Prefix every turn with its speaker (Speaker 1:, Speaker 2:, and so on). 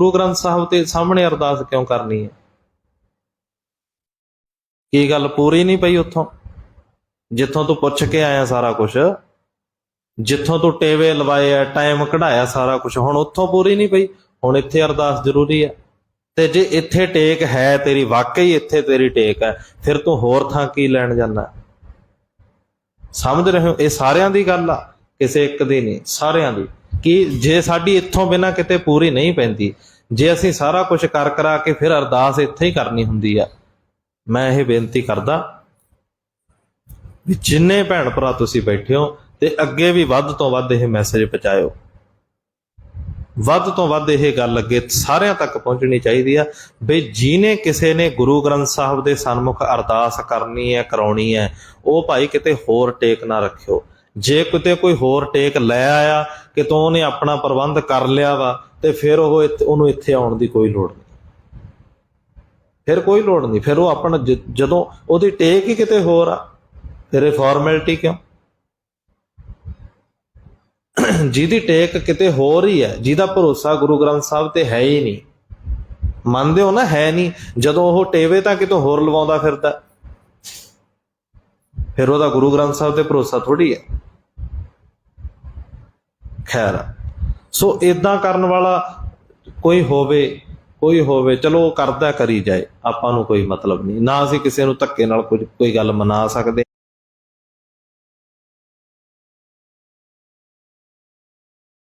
Speaker 1: ਗੁਰੂ ਗ੍ਰੰਥ ਸਾਹਿਬ ਦੇ ਸਾਹਮਣੇ ਅਰਦਾਸ ਕਿਉਂ ਕਰਨੀ ਹੈ? ਕੀ ਗੱਲ ਪੂਰੀ ਨਹੀਂ ਪਈ ਉੱਥੋਂ? ਜਿੱਥੋਂ ਤੂੰ ਪੁੱਛ ਕੇ ਆਇਆ ਸਾਰਾ ਕੁਝ ਜਿੱਥੋਂ ਤੂੰ ਟੇਵੇ ਲਵਾਏ ਆ ਟਾਈਮ ਕਢਾਇਆ ਸਾਰਾ ਕੁਝ ਹੁਣ ਉੱਥੋਂ ਪੂਰੀ ਨਹੀਂ ਪਈ? ਹੁਣ ਇੱਥੇ ਅਰਦਾਸ ਜ਼ਰੂਰੀ ਹੈ। ਤੇ ਜੇ ਇੱਥੇ ਟੇਕ ਹੈ ਤੇਰੀ, ਵਾਕਈ ਇੱਥੇ ਤੇਰੀ ਟੇਕ ਹੈ, ਫਿਰ ਤੂੰ ਹੋਰ ਥਾਂ ਕੀ ਲੈਣ ਜਾਂਦਾ? ਸਮਝ ਰਹੇ ਹੋ? ਇਹ ਸਾਰਿਆਂ ਦੀ ਗੱਲ ਆ, ਕਿਸੇ ਇੱਕ ਦੀ ਨਹੀਂ, ਸਾਰਿਆਂ ਦੀ। ਕਿ ਜੇ ਸਾਡੀ ਇੱਥੋਂ ਬਿਨਾ ਕਿਤੇ ਪੂਰੀ ਨਹੀਂ ਪੈਂਦੀ, ਜੇ ਅਸੀਂ ਸਾਰਾ ਕੁਝ ਕਰ ਕਰਾ ਕੇ ਫਿਰ ਅਰਦਾਸ ਇੱਥੇ ਹੀ ਕਰਨੀ ਹੁੰਦੀ ਆ। ਮੈਂ ਇਹ ਬੇਨਤੀ ਕਰਦਾ ਵੀ ਜਿੰਨੇ ਭੈਣ ਭਰਾ ਤੁਸੀਂ ਬੈਠੇ ਹੋ ਤੇ ਅੱਗੇ ਵੀ ਵੱਧ ਤੋਂ ਵੱਧ ਇਹ ਮੈਸੇਜ ਪਹੁੰਚਾਇਓ। ਵੱਧ ਤੋਂ ਵੱਧ ਇਹ ਗੱਲ ਅੱਗੇ ਸਾਰਿਆਂ ਤੱਕ ਪਹੁੰਚਣੀ ਚਾਹੀਦੀ ਆ ਵੀ ਜਿਹਨੇ ਕਿਸੇ ਨੇ ਗੁਰੂ ਗ੍ਰੰਥ ਸਾਹਿਬ ਦੇ ਸਨਮੁਖ ਅਰਦਾਸ ਕਰਨੀ ਹੈ, ਕਰਾਉਣੀ ਹੈ, ਉਹ ਭਾਈ ਕਿਤੇ ਹੋਰ ਟੇਕ ਨਾ ਰੱਖਿਓ। ਜੇ ਕਿਤੇ ਕੋਈ ਹੋਰ ਟੇਕ ਲੈ ਆਇਆ ਕਿਤੋਂ ਉਹਨੇ ਆਪਣਾ ਪ੍ਰਬੰਧ ਕਰ ਲਿਆ ਵਾ, ਤੇ ਫਿਰ ਉਹ ਇੱਥੇ- ਉਹਨੂੰ ਇੱਥੇ ਆਉਣ ਦੀ ਕੋਈ ਲੋੜ ਨਹੀਂ। ਫਿਰ ਕੋਈ ਲੋੜ ਨਹੀਂ। ਫਿਰ ਉਹ ਆਪਣਾ ਜ- ਜਦੋਂ ਉਹਦੀ ਟੇਕ ਹੀ ਕਿਤੇ ਹੋਰ ਆ ਫਿਰ ਇਹ ਫਾਰਮੈਲਿਟੀ ਕਿਉਂ? ਜਿਹਦੀ ਟੇਕ ਕਿਤੇ ਹੋਰ ਹੀ ਹੈ, ਜਿਹਦਾ ਭਰੋਸਾ ਗੁਰੂ ਗ੍ਰੰਥ ਸਾਹਿਬ ਤੇ ਹੈ ਹੀ ਨਹੀਂ। ਮੰਨਦੇ ਹੋ ਨਾ, ਹੈ ਨਹੀਂ। ਜਦੋਂ ਉਹ ਟੇਵੇ ਤਾਂ ਕਿਤੋਂ ਹੋਰ ਲਵਾਉਂਦਾ ਫਿਰਦਾ। ਫਿਰ ਉਹਦਾ ਗੁਰੂ ਗ੍ਰੰਥ ਸਾਹਿਬ ਤੇ ਭਰੋਸਾ ਥੋੜੀ ਹੈ। ਖੈਰ ਸੋ ਇਦਾਂ ਕਰਨ ਵਾਲਾ ਕੋਈ ਹੋਵੇ ਕੋਈ ਹੋਵੇ, ਚਲੋ ਉਹ ਕਰਦਾ ਕਰੀ ਜਾਏ, ਆਪਾਂ ਨੂੰ ਕੋਈ ਮਤਲਬ ਨਹੀਂ। ਨਾ ਅਸੀਂ ਕਿਸੇ ਨੂੰ ਧੱਕੇ ਨਾਲ ਕੁਝ, ਕੋਈ ਗੱਲ ਮਨਾ ਸਕਦੇ।